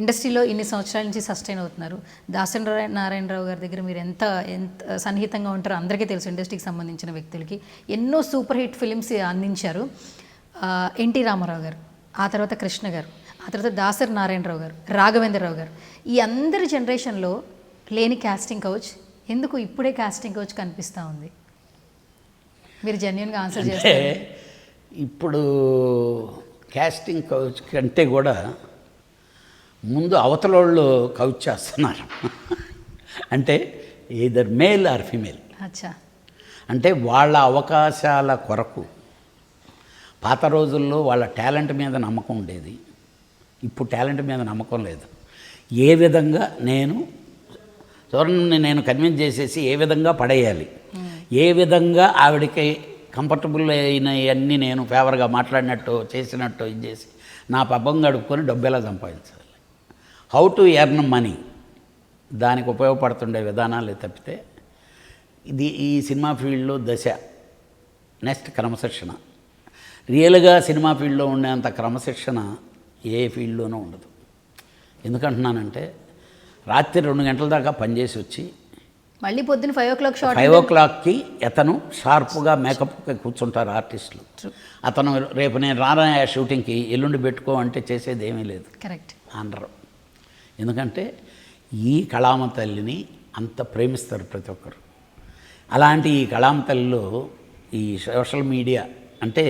ఇండస్ట్రీలో ఇన్ని సంవత్సరాల నుంచి సస్టైన్ అవుతున్నారు. దాసరి నారాయణరావు గారి దగ్గర మీరు ఎంత ఎంత సన్నిహితంగా ఉంటారో అందరికీ తెలుసు ఇండస్ట్రీకి సంబంధించిన వ్యక్తులకి. ఎన్నో సూపర్ హిట్ ఫిలిమ్స్ అందించారు. ఎన్టీ రామారావు గారు ఆ తర్వాత కృష్ణ గారు ఆ తర్వాత దాసరి నారాయణరావు గారు రాఘవేంద్రరావు గారు. ఈ అందరి జనరేషన్లో లేని కాస్టింగ్ కౌచ్ ఎందుకు ఇప్పుడే కాస్టింగ్ కౌచ్ కనిపిస్తూ ఉంది? మీరు జెన్యున్గా ఆన్సర్ అంటే చేస్తారు? ఇప్పుడు కాస్టింగ్ కౌచ్ కంటే కూడా ముందు అవతలోళ్ళు కౌచ్ చేస్తున్నారు. అంటే ఈదర్ మేల్ ఆర్ ఫీమేల్ అచ్చా. అంటే వాళ్ళ అవకాశాల కొరకు పాత రోజుల్లో వాళ్ళ టాలెంట్ మీద నమ్మకం ఉండేది. ఇప్పుడు టాలెంట్ మీద నమ్మకం లేదు. ఏ విధంగా నేను చూడండి నేను కన్విన్స్ చేసేసి ఏ విధంగా పడేయాలి. ఏ విధంగా ఆవిడకి కంఫర్టబుల్ అయిన అన్నీ నేను ఫేవర్గా మాట్లాడినట్టు చేసినట్టు ఇది చేసి నా పబ్బం గడుపుకొని డబ్బు ఎలా సంపాదించాలి? హౌ టు ఎర్న్ మనీ దానికి ఉపయోగపడుతుండే విధానాలు తప్పితే ఇది ఈ సినిమా ఫీల్డ్లో దశ. నెక్స్ట్ క్రమశిక్షణ. రియల్గా సినిమా ఫీల్డ్లో ఉండేంత క్రమశిక్షణ ఏ ఫీల్డ్లోనూ ఉండదు. ఎందుకంటున్నానంటే రాత్రి రెండు గంటల దాకా పనిచేసి వచ్చి మళ్ళీ పొద్దున్న ఫైవ్ ఓ క్లాక్ ఫైవ్ ఓ క్లాక్కి అతను షార్ప్గా మేకప్కి కూర్చుంటారు ఆర్టిస్టులు. అతను రేపు నేను రానా షూటింగ్కి ఎల్లుండి పెట్టుకో అంటే చేసేది ఏమీ లేదు. కరెక్ట్ అనరు. ఎందుకంటే ఈ కళామ తల్లిని అంత ప్రేమిస్తారు ప్రతి ఒక్కరు. అలాంటి ఈ కళామ తల్లిలో ఈ సోషల్ మీడియా అంటే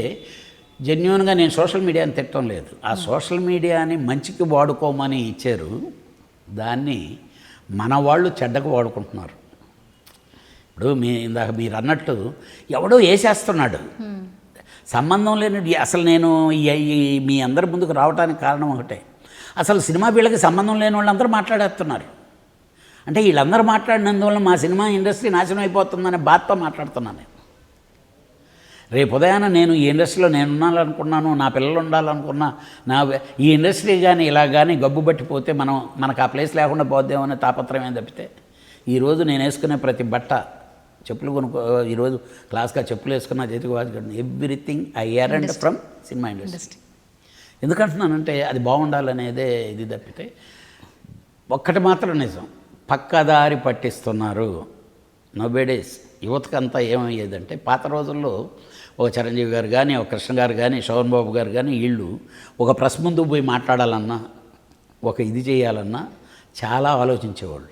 జెన్యున్గా నేను సోషల్ మీడియాని తిట్టడం లేదు. ఆ సోషల్ మీడియాని మంచికి వాడుకోమని ఇచ్చారు. దాన్ని మన వాళ్ళు చెడ్డకు వాడుకుంటున్నారు. ఇప్పుడు మీ ఇందాక మీరు అన్నట్టు ఎవడో వేసేస్తున్నాడు. సంబంధం లేని అసలు నేను మీ అందరి ముందుకు రావడానికి కారణం ఒకటే. అసలు సినిమా వీళ్ళకి సంబంధం లేని వాళ్ళందరూ మాట్లాడేస్తున్నారు. అంటే వీళ్ళందరూ మాట్లాడినందువల్ల మా సినిమా ఇండస్ట్రీ నాశనం అయిపోతుందనే బాధతో మాట్లాడుతున్నాను నేను. రేపు ఉదయాన నేను ఈ ఇండస్ట్రీలో నేను ఉండాలనుకున్నాను నా పిల్లలు ఉండాలనుకున్నా నా ఈ ఇండస్ట్రీ కానీ ఇలా కానీ గబ్బు పట్టిపోతే మనం మనకు ఆ ప్లేస్ లేకుండా పోద్దేమనే తాపత్రమే తప్పితే ఈరోజు నేను వేసుకునే ప్రతి బట్ట చెప్పులు కొనుక్కో ఈరోజు క్లాస్గా చెప్పులు వేసుకున్న చేతికి watch everything I earned from cinema industry. ఎందుకంటున్నానంటే అది బాగుండాలనేదే ఇది తప్పితే ఒక్కటి మాత్రం నిజం. పక్కదారి పట్టిస్తున్నారు. నోబేడేస్ యువతకంతా ఏమయ్యేదంటే పాత రోజుల్లో ఓ చిరంజీవి గారు కానీ ఒక కృష్ణ గారు కానీ శోభన్ బాబు గారు కానీ వీళ్ళు ఒక ప్రెస్ ముందు పోయి మాట్లాడాలన్నా ఒక ఇది చేయాలన్నా చాలా ఆలోచించేవాళ్ళు.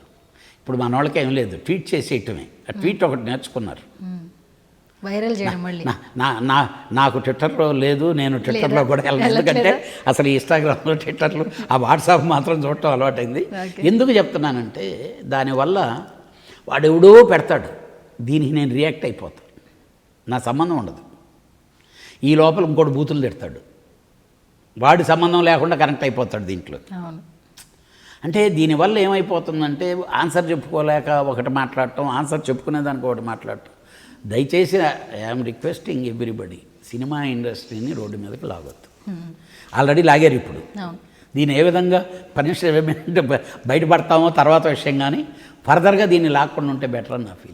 ఇప్పుడు మన వాళ్ళకి ఏం లేదు. ట్వీట్ చేసేయటమే. ఆ ట్వీట్ ఒకటి నేర్చుకున్నారు. వైరల్ చేయడం మళ్ళీ. నా నాకు ట్విట్టర్లో లేదు నేను ట్విట్టర్లో? కూడా వెళ్ళను. ఎందుకంటే అసలు ఇన్స్టాగ్రామ్లో ట్విట్టర్లో ఆ వాట్సాప్ మాత్రం చూడటం అలవాటైంది. ఎందుకు చెప్తున్నానంటే దానివల్ల వాడు ఎవడో పెడతాడు. దీనికి నేను రియాక్ట్ అయిపోతాను నా సంబంధం ఉండదు. ఈ లోపల ఇంకోటి బూతులు తిడతాడు. వాడి సంబంధం లేకుండా కనెక్ట్ అయిపోతాడు దీంట్లో. అంటే దీనివల్ల ఏమైపోతుందంటే ఆన్సర్ చెప్పుకోలేక ఒకటి మాట్లాడటం ఆన్సర్ చెప్పుకునేదానికి ఒకటి మాట్లాడటం. దయచేసి ఐఎమ్ రిక్వెస్టింగ్ ఎవ్రీబడి సినిమా ఇండస్ట్రీని రోడ్డు మీదకి లాగొద్దు. ఆల్రెడీ లాగారు ఇప్పుడు. దీన్ని ఏ విధంగా పనిష్మెంట్ బయటపడతామో తర్వాత విషయం కానీ ఫర్దర్గా దీన్ని లాక్కుండా ఉంటే బెటర్ అని నా ఫీలింగ్.